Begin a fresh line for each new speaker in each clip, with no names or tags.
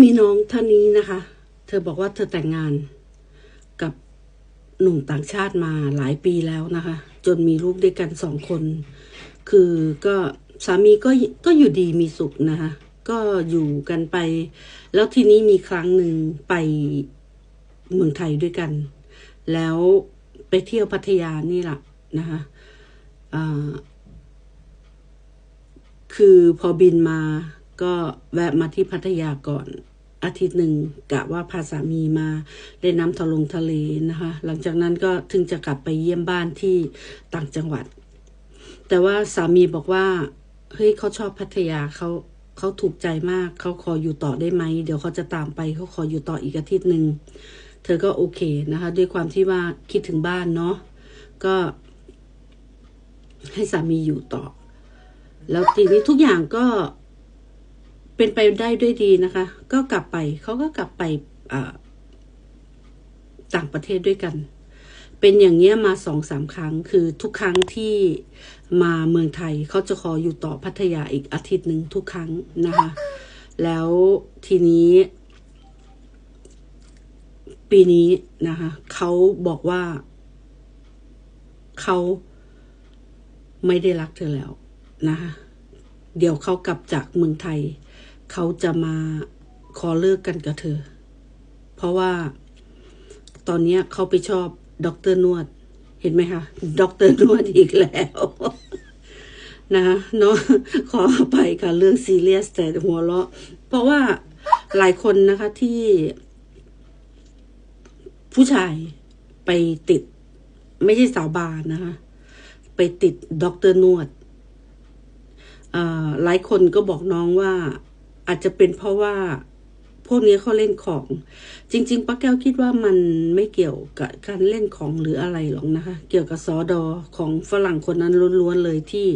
มีน้องท่านนี้นะคะ เธอบอกว่าเธอแต่งงานกับหนุ่มต่างชาติมาหลายปีแล้วนะคะ จนมีลูกด้วยกันสองคน คือก็สามีก็ก็อยู่ดีมีสุขนะคะ ก็อยู่กันไป แล้วทีนี้มีครั้งหนึ่งไปเมืองไทยด้วยกัน แล้วไปเที่ยวพัทยานี่แหละนะคะคือพอบินมาก็แวะมาที่พัทยาก่อน อาทิตย์หนึ่งกะว่าพาสามีมาเล่นน้ำทะลงทะเลนะคะ หลังจากนั้นก็ถึงจะกลับไปเยี่ยมบ้านที่ต่างจังหวัด แต่ว่าสามีบอกว่าเฮ้ยเขาชอบพัทยาเขาเขาถูกใจมากเขาขออยู่ต่อได้ไหมเดี๋ยวเขาจะตามไปเขาขออยู่ต่ออีกอาทิตย์หนึ่งเธอก็โอเคนะคะ ด้วยความที่ว่าคิดถึงบ้านเนาะก็ให้สามีอยู่ต่อ แล้วทีนี้ทุกอย่างก็ เป็นไปได้ด้วยดีนะคะ ก็กลับไปเขาก็กลับไปต่างประเทศด้วยกัน เป็นอย่างเงี้ยมาสองสามครั้ง คือทุกครั้งที่มาเมืองไทยเขาจะขออยู่ต่อพัทยาอีกอาทิตย์หนึ่งทุกครั้งนะคะ แล้วทีนี้ ปีนี้นะคะเขาบอกว่าเขาไม่ได้รักเธอแล้วนะคะเดี๋ยวเขากลับจากเมืองไทย เขาจะมาขอเลิกกันกับเธอ เพราะว่าตอนนี้เขาไปชอบด็อกเตอร์นวด เห็นไหมคะด็อกเตอร์นวดอีกแล้วนะเนาะขออภัยค่ะเรื่องซีเรียสแต่หัวเราะ เพราะว่าหลายคนนะคะที่ ผู้ชายไปติด ไม่ใช่สาวบานนะคะ ไปติดด็อกเตอร์นวดอ่าหลายคนก็บอกน้องว่า อาจจะเป็นเพราะว่าพวกนี้เขาเล่นของ จริง ๆป้าแก้วคิดว่ามันไม่เกี่ยวกับการเล่นของหรืออะไรหรอกนะคะ เกี่ยวกับซอดอของฝรั่งคนนั้นล้วนๆเลยที่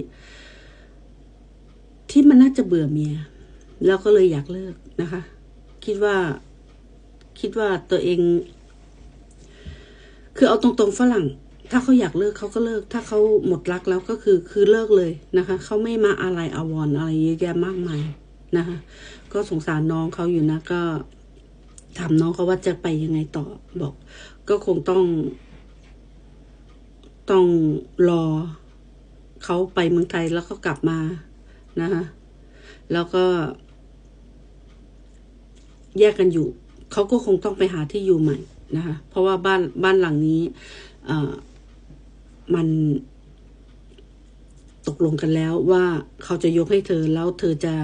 ที่มันน่าจะเบื่อเมีย แล้วก็เลยอยากเลิกนะคะ คิดว่า คิดว่าตัวเอง คือเอาตรงๆฝรั่ง ถ้าเขาอยากเลิกเขาก็เลิก ถ้าเขาหมดรักแล้วก็คือคือเลิกเลยนะคะเขาไม่มาอะไรอาวรณ์อะไรเยอะแยะมากมาย นะคะก็สงสารน้องเขาอยู่นะ ก็ถามน้องเขาว่าจะไปยังไงต่อบอก ก็คงต้อง ต้องรอเขาไปเมืองไทยแล้วก็กลับมานะคะแล้วก็ แยกกันอยู่เขาก็คงต้องไปหาที่อยู่ใหม่นะคะเพราะว่าบ้านบ้านหลังนี้มัน ตกลงกันแล้วว่าเขาจะยกให้เธอแล้วเธอจะ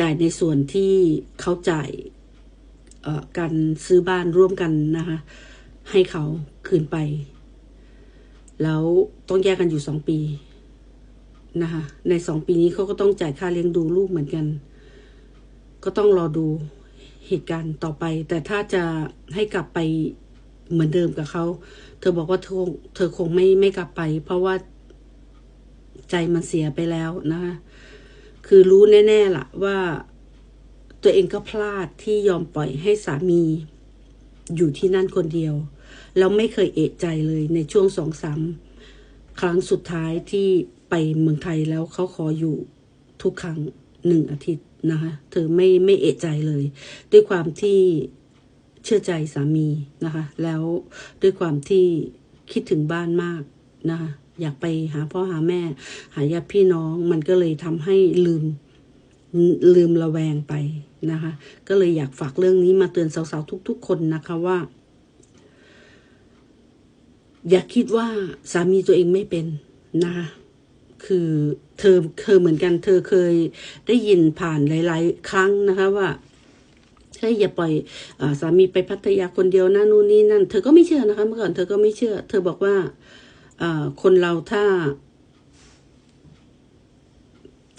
จ่ายในส่วนที่เขาจ่ายการซื้อบ้านร่วมกันนะคะ ให้เขาคืนไป แล้วต้องแยกกันอยู่สองปีนะคะในสองปีนี้เขาก็ต้องจ่ายค่าเลี้ยงดูลูกเหมือนกัน ก็ต้องรอดูเหตุการณ์ต่อไป แต่ถ้าจะให้กลับไปเหมือนเดิมกับเขา เธอบอกว่าเธอคงเธอคงไม่ไม่กลับไป เพราะว่า ใจมันเสียไปแล้วนะคะคือรู้แน่ๆล่ะว่าตัวเองก็พลาดที่ยอมปล่อยให้สามีอยู่ที่นั่นคนเดียว แล้วไม่เคยเอะใจเลยในช่วงสองสามครั้งสุดท้ายที่ไปเมืองไทยแล้วเขาขออยู่ทุกครั้งหนึ่งอาทิตย์นะคะเธอไม่ไม่เอะใจเลย ด้วยความที่เชื่อใจสามีนะคะ แล้วด้วยความที่คิดถึงบ้านมากนะคะ อยากไปหาพ่อหาแม่ หาญาติพี่น้องมันก็เลยทำให้ลืมลืมระแวงไปนะคะ ก็เลยอยากฝากเรื่องนี้มาเตือนสาวๆทุก ๆ คนนะคะว่า อย่าคิดว่าสามีตัวเองไม่เป็นนะคะคือเธอเคยเหมือนกัน เธอเคยได้ยินผ่านหลาย ๆ ครั้งนะคะว่าเฮ้ยอย่าปล่อยอสามีไปพัทยาคนเดียวนะนู่นนี่นั่น เธอก็ไม่เชื่อนะคะ เมื่อก่อนเธอก็ไม่เชื่อ เธอบอกว่า คนเราถ้า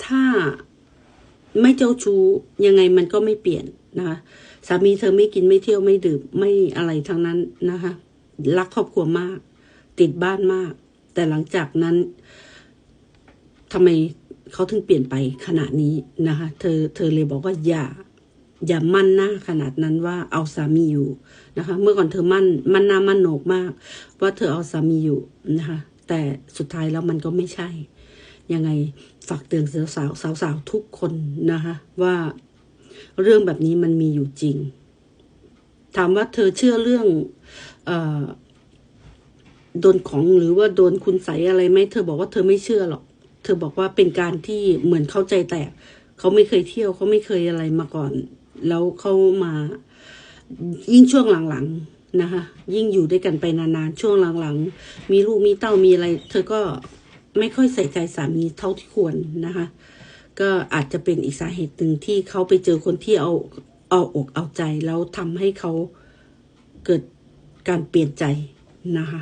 ถ้าไม่เจ้าชู้ยังไงมันก็ไม่เปลี่ยนนะคะสามีเธอไม่กินไม่เที่ยวไม่ดื่มไม่อะไรทั้งนั้นนะคะ รักครอบครัวมาก ติดบ้านมาก แต่หลังจากนั้นทำไมเขาถึงเปลี่ยนไปขนาดนี้นะคะ เธอเธอเลยบอกว่าอย่า อย่ามั่นหน้าขนาดนั้นว่าเอาสามีอยู่นะคะ เมื่อก่อนเธอมั่นมั่นหน้ามั่นโหนกมาก ว่าเธอเอาสามีอยู่นะคะ แต่สุดท้ายแล้วมันก็ไม่ใช่ ยังไงฝากเตือนสาวสาวสาวๆทุกคนนะคะ ว่าเรื่องแบบนี้มันมีอยู่จริง ถามว่าเธอเชื่อเรื่องเอโดนของหรือว่าโดนคุณใสอะไรไหมเธอบอกว่าเธอไม่เชื่อหรอก เธอบอกว่าเป็นการที่เหมือนเข้าใจแตกเขาไม่เคยเที่ยวเขาไม่เคยอะไรมาก่อน แล้วเขามายิ่งช่วงหลังๆนะคะ ยิ่งอยู่ด้วยกันไปนานๆช่วงหลังๆ มีลูกมีเต้ามีอะไร เธอก็ไม่ค่อยใส่ใจสามีเท่าที่ควรนะคะ ก็อาจจะเป็นอีกสาเหตุหนึ่งที่เขาไปเจอคนที่เอาเอาอกเอาใจแล้วทำให้เขาเกิดการเปลี่ยนใจนะคะ